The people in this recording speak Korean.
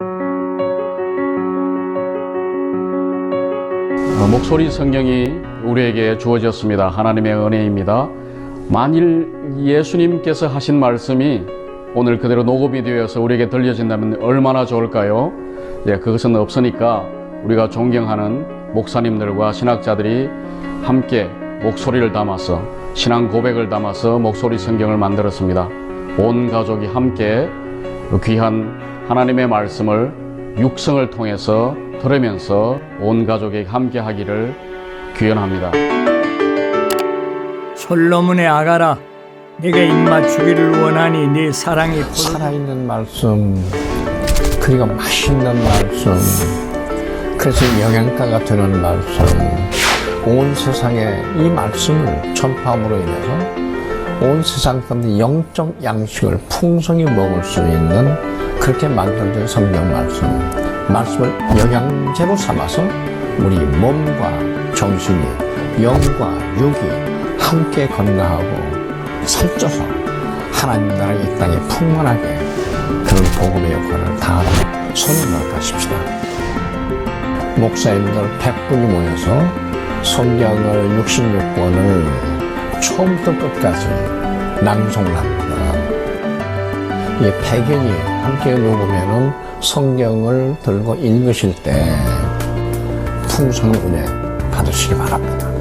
어, 목소리 성경이 우리에게 주어졌습니다. 하나님의 은혜입니다. 만일 예수님께서 하신 말씀이 오늘 그대로 녹음이 되어서 우리에게 들려진다면 얼마나 좋을까요? 예, 그것은 없으니까 우리가 존경하는 목사님들과 신학자들이 함께 목소리를 담아서 신앙 고백을 담아서 목소리 성경을 만들었습니다. 온 가족이 함께 귀한 하나님의 말씀을 육성을 통해서 들으면서 온 가족이 함께 하기를 귀원합니다. 솔로몬의 아가라 내가 입맞추기를 원하니 네 사랑이 곧 살아있는 말씀, 그리고 맛있는 말씀, 그래서 영양가가 되는 말씀, 온 세상에 이 말씀을 전파함으로 인해서 온 세상 가운데 영적 양식을 풍성히 먹을 수 있는 그렇게 만들어진 성경 말씀, 말씀을 영양제로 삼아서 우리 몸과 정신이, 영과 육이 함께 건강하고 살쪄서 하나님 나라 이 땅에 풍만하게 그런 복음의 역할을 다하는 손님을 가십시다. 목사님들 100분이 모여서 성경을 66권을 처음부터 끝까지 낭송을 합니다. 이 배경이 함께 녹으면은 성경을 들고 읽으실 때 풍성의 은혜 받으시기 바랍니다.